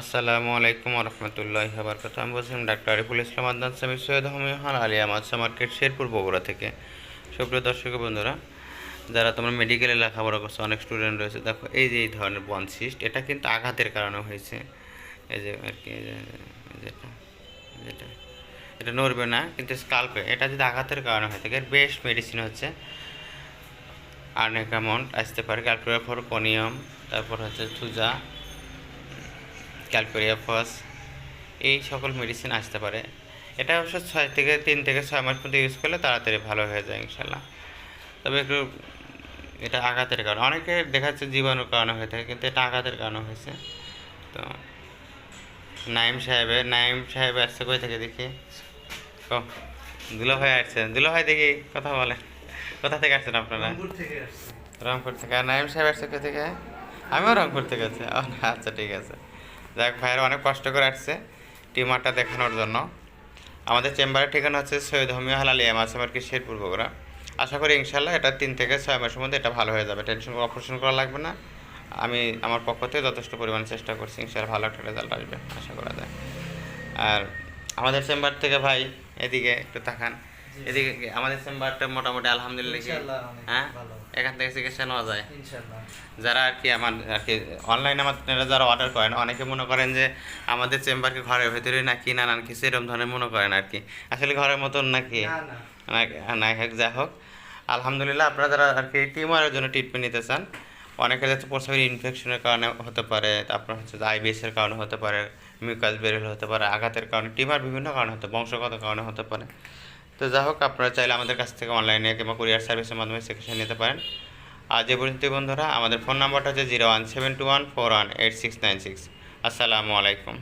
আসসালামু আলাইকুম রহমতুল্লাহ বরকত আমি বলছিলাম ডাক্তার আরিফুল ইসলাম আদনান সামি সৈয়দ হমিহান আলিয়া মাদসা মার্কেট শেরপুর বগুড়া থেকে। সুপ্রিয় দর্শক বন্ধুরা, যারা তোমরা মেডিকেলে লেখাপড়া করছ, অনেক স্টুডেন্ট রয়েছে, দেখো এই যে এই ধরনের বন সিস্ট এটা কিন্তু আঘাতের কারণে হয়েছে। এই যে আর কি যেটা যেটা, এটা নড়বে না, কিন্তু স্কাল্পে এটা যদি আঘাতের কারণে হয়ে থাকে বেস্ট মেডিসিন হচ্ছে আর্নেকামন্ট আসতে পারে ক্যালকুলার ফর কনিয়াম তারপর হচ্ছে থুজা ক্যালকোরিয়াফাস এই সকল মেডিসিন আসতে পারে। এটা অবশ্য ছয় থেকে তিন থেকে ছয় মাস পর্যন্ত ইউজ করলে তাড়াতাড়ি ভালো হয়ে যায় ইনশাল্লাহ তবে একটু এটা আঘাতের কারণে। অনেকে দেখা যাচ্ছে জীবাণুর কারণে হয়ে থাকে কিন্তু এটা আঘাতের কারণে হয়েছে। তো নাইম সাহেবের নাইম সাহেব আসছে কই থেকে দেখি। ও দুলো ভাই আসছে। দুলো ভাই দেখি কথা বলে। কোথা থেকে আসছেন আপনারা? রংপুর থেকে আর নাইম সাহেব আসছে কোথা থেকে? আমিও রংপুর থেকে আছি আচ্ছা ঠিক আছে। যাক, ভাইয়ের অনেক কষ্ট করে আসছে টিউমারটা দেখানোর জন্য। আমাদের চেম্বারের ঠিকানা হচ্ছে সৈয়দ হমিয়া হালালি এমাসমার কি শেরপুর বগুড়া। আশা করি ইনশাল্লাহ এটা তিন থেকে ছয় মাসের মধ্যে এটা ভালো হয়ে যাবে। টেনশন অপারেশন করা লাগবে না। আমি আমার পক্ষ থেকে যথেষ্ট পরিমাণে চেষ্টা করছি ইনশাল্লাহ ভালো একটা রেজাল্ট আসবে, আশা করা যায়। আর আমাদের চেম্বার থেকে ভাই এদিকে একটু তাকান। এদিকে আমাদের চেম্বারটা মোটামুটি আলহামদুলিল্লাহ কি? হ্যাঁ? এখান থেকে চিকিৎসা নেওয়া যায়। যারা আর কি আমার আর কি অনলাইনে আপনারা যারা অর্ডার করেন অনেকে মনে করেন যে আমাদের চেম্বারকে ঘরের ভেতরে নাকি নানান কিছু এরকম ধরনের মনে করেন আর কি। আসলে ঘরের মতন নাকি? না হোক যা হোক। আলহামদুলিল্লাহ আপনারা যারা আর কি টিউমারের জন্য ট্রিটমেন্ট নিতে চান অনেকে যাচ্ছে প্রসাবের ইনফেকশনের কারণে হতে পারে তারপর হচ্ছে আইবিএসের কারণে হতে পারে মিউকাস বেরিল হতে পারে আঘাতের কারণে টিউমার বিভিন্ন কারণে হতে বংশগত কারণে হতে পারে। তো যা হোক, আপনারা চাইলে আমাদের কাছ থেকে অনলাইনে কিংবা কুরিয়ার সার্ভিসের মাধ্যমে চিকিৎসা নিতে পারেন। আর যে পর্যন্ত বন্ধুরা, আমাদের ফোন নাম্বারটা হচ্ছে zero one seven two one four one eight six nine six আসসালামু আলাইকুম।